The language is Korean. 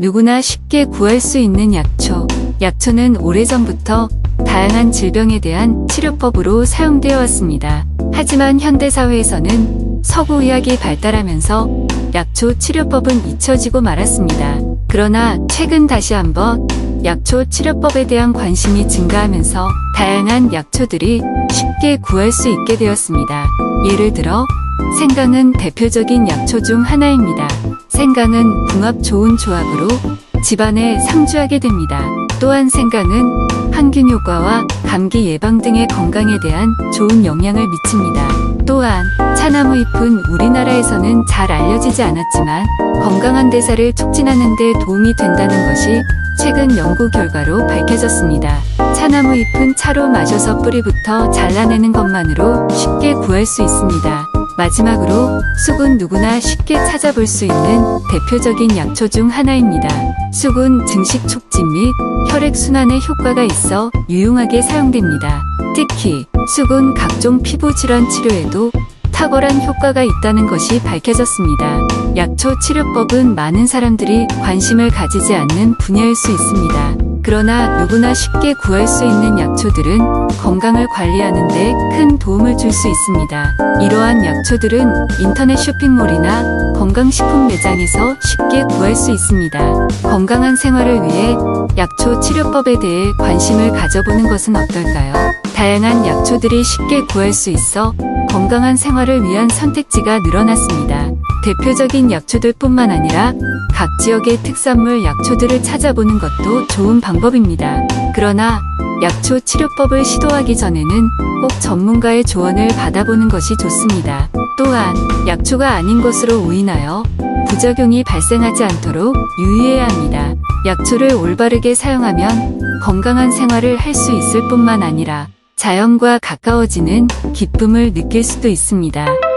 누구나 쉽게 구할 수 있는 약초. 약초는 오래전부터 다양한 질병에 대한 치료법으로 사용되어 왔습니다. 하지만 현대사회에서는 서구의학이 발달하면서 약초 치료법은 잊혀지고 말았습니다. 그러나 최근 다시 한번 약초 치료법에 대한 관심이 증가하면서 다양한 약초들이 쉽게 구할 수 있게 되었습니다. 예를 들어 생강은 대표적인 약초 중 하나입니다. 생강은 궁합 좋은 조합으로 집안에 상주하게 됩니다. 또한 생강은 항균 효과와 감기 예방 등의 건강에 대한 좋은 영향을 미칩니다. 또한 차나무 잎은 우리나라에서는 잘 알려지지 않았지만 건강한 대사를 촉진하는 데 도움이 된다는 것이 최근 연구 결과로 밝혀졌습니다. 차나무 잎은 차로 마셔서 뿌리부터 잘라내는 것만으로 쉽게 구할 수 있습니다. 마지막으로 쑥은 누구나 쉽게 찾아볼 수 있는 대표적인 약초 중 하나입니다. 쑥은 증식 촉진 및 혈액 순환에 효과가 있어 유용하게 사용됩니다. 특히 쑥은 각종 피부 질환 치료에도 탁월한 효과가 있다는 것이 밝혀졌습니다. 약초 치료법은 많은 사람들이 관심을 가지지 않는 분야일 수 있습니다. 그러나 누구나 쉽게 구할 수 있는 약초들은 건강을 관리하는 데 큰 도움을 줄 수 있습니다. 이러한 약초들은 인터넷 쇼핑몰이나 건강식품 매장에서 쉽게 구할 수 있습니다. 건강한 생활을 위해 약초 치료법에 대해 관심을 가져보는 것은 어떨까요? 다양한 약초들이 쉽게 구할 수 있어 건강한 생활을 위한 선택지가 늘어났습니다. 대표적인 약초들뿐만 아니라 각 지역의 특산물 약초들을 찾아보는 것도 좋은 방법입니다. 그러나 약초 치료법을 시도하기 전에는 꼭 전문가의 조언을 받아보는 것이 좋습니다. 또한 약초가 아닌 것으로 오인하여 부작용이 발생하지 않도록 유의해야 합니다. 약초를 올바르게 사용하면 건강한 생활을 할 수 있을 뿐만 아니라 자연과 가까워지는 기쁨을 느낄 수도 있습니다.